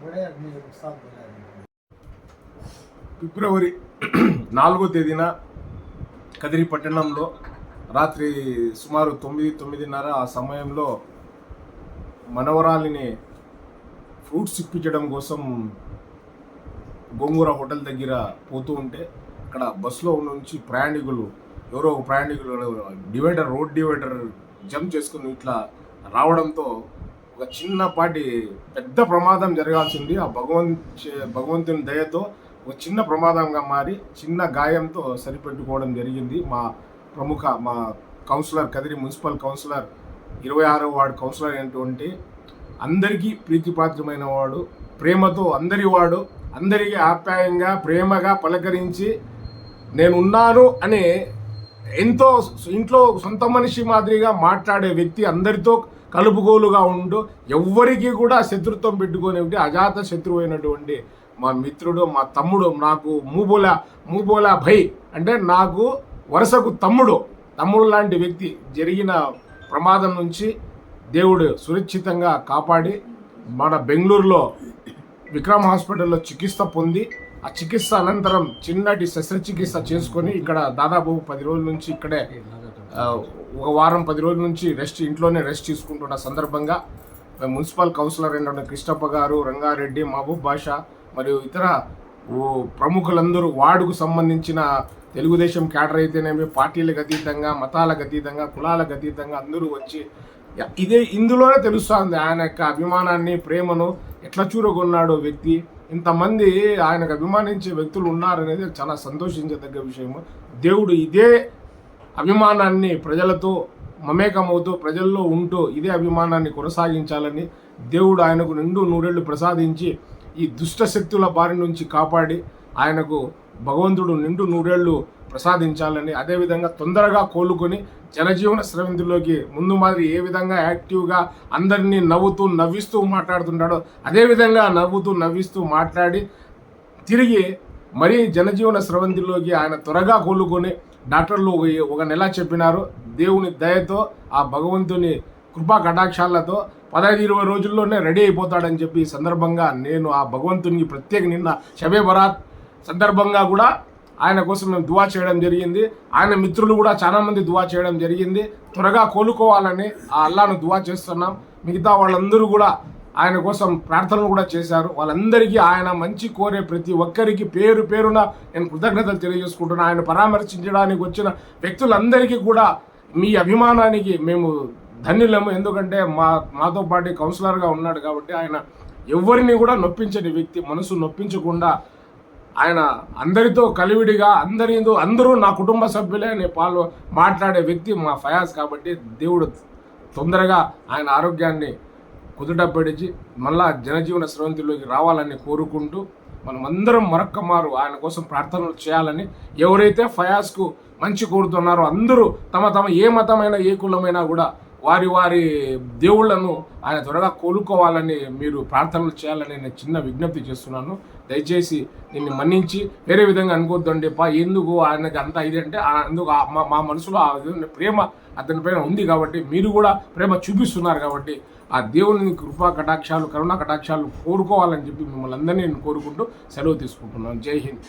बड़े आदमी लोग साथ बोला है ఫిబ్రవరి నాలుగో తేదీన కదిరి పట్టణంలో రాత్రి సుమారు తొమ్మిది తొమ్మిదిన్నర ఆ సమయంలో మనవరాలిని ఫ్రూట్స్ ఇప్పించడం కోసం గోంగూర హోటల్ దగ్గర పోతూ ఉంటే అక్కడ బస్సులో నుంచి ప్రయాణికులు ఎవరో ఒక ప్రయాణికులు డివైడర్ రోడ్ డివైడర్ జంప్ చేసుకుని ఇట్లా రావడంతో ఒక చిన్నపాటి పెద్ద ప్రమాదం జరగాల్సింది. ఆ భగవంత్ భగవంతుని దయతో ఒక చిన్న ప్రమాదంగా మారి చిన్న గాయంతో సరిపెట్టుకోవడం జరిగింది. మా ప్రముఖ మా కౌన్సిలర్ కదిరి మున్సిపల్ కౌన్సిలర్ ఇరవై ఆరో వార్డు కౌన్సిలర్ అయినటువంటి అందరికీ ప్రీతిపాత్రమైన వాడు. ప్రేమతో అందరి వాడు. అందరికీ ఆప్యాయంగా ప్రేమగా పలకరించి నేనున్నాను అని ఎంతో ఇంట్లో సొంత మనిషి మాదిరిగా మాట్లాడే వ్యక్తి అందరితో కలుపుగోలుగా ఉండు ఎవ్వరికీ కూడా శత్రుత్వం పెట్టుకునే అజాత శత్రువు అయినటువంటి మా మిత్రుడు మా తమ్ముడు నాకు మూబోలా మూబోలా భై అంటే నాకు వరుసకు తమ్ముడు. తమ్ముడు లాంటి వ్యక్తి జరిగిన ప్రమాదం నుంచి దేవుడు సురక్షితంగా కాపాడి మన బెంగళూరులో విక్రమ్ హాస్పిటల్లో చికిత్స పొంది ఆ చికిత్స అనంతరం చిన్నటి శస్త్రచికిత్స చేసుకొని ఇక్కడ దాదాపు పది రోజుల నుంచి ఇక్కడే ఒక వారం పది రోజుల నుంచి రెస్ట్ ఇంట్లోనే రెస్ట్ తీసుకుంటున్న సందర్భంగా మున్సిపల్ కౌన్సిలర్ అయిన కృష్ణప్ప గారు రంగారెడ్డి మహబూబ్ బాషా మరియు ఇతర ప్రముఖులందరూ వార్డుకు సంబంధించిన తెలుగుదేశం క్యాడర్ అయితేనేమి పార్టీలకు అతీతంగా మతాలకు అతీతంగా కులాలకు అతీతంగా అందరూ వచ్చి ఇదే ఇందులోనే తెలుస్తుంది. ఆయన యొక్క అభిమానాన్ని ప్రేమను ఎట్లా చూరగొన్నాడో వ్యక్తి ఇంతమంది ఆయనకు అభిమానించే వ్యక్తులు ఉన్నారనేది చాలా సంతోషించదగ్గ విషయము. దేవుడు ఇదే అభిమానాన్ని ప్రజలతో మమేకమవుతూ ప్రజల్లో ఉంటూ ఇదే అభిమానాన్ని కొనసాగించాలని దేవుడు ఆయనకు నిండు నూరేళ్ళు ప్రసాదించి ఈ దుష్ట శక్తుల బారి నుంచి కాపాడి ఆయనకు భగవంతుడు నిండు నూరేళ్ళు ప్రసాదించాలని అదేవిధంగా తొందరగా కోలుకొని జనజీవన స్రవంతిలోకి ముందు మాదిరి ఏ విధంగా యాక్టివ్గా అందరినీ నవ్వుతూ నవ్విస్తూ మాట్లాడుతుంటాడో అదేవిధంగా నవ్వుతూ నవ్విస్తూ మాట్లాడి తిరిగి మరీ జనజీవన స్రవంతిలోకి ఆయన త్వరగా కోలుకొని డాక్టర్లు ఒక- నెల చెప్పినారు. దేవుని దయతో ఆ భగవంతుని కృపా కటాక్షాలతో పదహైదు ఇరవై రోజుల్లోనే రెడీ అయిపోతాడని చెప్పి ఈ సందర్భంగా నేను ఆ భగవంతునికి ప్రత్యేక నిన్న షబే బరాత్ సందర్భంగా కూడా ఆయన కోసం మేము దువా చేయడం జరిగింది. ఆయన మిత్రులు కూడా చాలా మంది దువా చేయడం జరిగింది. త్వరగా కోలుకోవాలని ఆ అల్లాను దువా చేస్తున్నాం. మిగతా వాళ్ళందరూ కూడా ఆయన కోసం ప్రార్థనలు కూడా చేశారు. వాళ్ళందరికీ ఆయన మంచి కోరే ప్రతి ఒక్కరికి పేరు పేరున నేను కృతజ్ఞతలు తెలియజేసుకుంటున్నాను ఆయన పరామర్శించడానికి వచ్చిన వ్యక్తులందరికీ కూడా మీ అభిమానానికి మేము ధన్యులము. ఎందుకంటే మా మాతో పాటు కౌన్సిలర్గా ఉన్నాడు కాబట్టి ఆయన ఎవరిని కూడా నొప్పించని వ్యక్తి మనసు నొప్పించకుండా ఆయన అందరితో కలివిడిగా అందరితో అందరూ నా కుటుంబ సభ్యులే అని పాలు మాట్లాడే వ్యక్తి మా ఫయాజ్ కాబట్టి దేవుడు తొందరగా ఆయన ఆరోగ్యాన్ని కుదుటపడిచి మళ్ళా జనజీవన స్రవంతిలోకి రావాలని కోరుకుంటూ మనం అందరం మరొక్కమారు ఆయన కోసం ప్రార్థనలు చేయాలని ఎవరైతే ఫయాజ్కు మంచి కోరుతున్నారో అందరూ తమ తమ ఏ మతమైన ఏ కులమైనా కూడా వారి వారి దేవుళ్ళను ఆయన త్వరగా కోలుకోవాలని మీరు ప్రార్థనలు చేయాలని నేను చిన్న విజ్ఞప్తి చేస్తున్నాను. దయచేసి దీన్ని మన్నించి వేరే విధంగా అనుకోద్దండి పా ఎందుకు ఆయనకి అంత ఇది అంటే ఆ- అందుకు ఆ- మా మా మనసులో ఆ విధంగా ప్రేమ అతని పైన ఉంది కాబట్టి మీరు కూడా ప్రేమ చూపిస్తున్నారు కాబట్టి ఆ దేవుని కృపా కటాక్షాలు కరుణా కటాక్షాలు కోరుకోవాలని చెప్పి మిమ్మల్ని అందరినీ నేను కోరుకుంటూ సెలవు తీసుకుంటున్నాను. జై హింద్.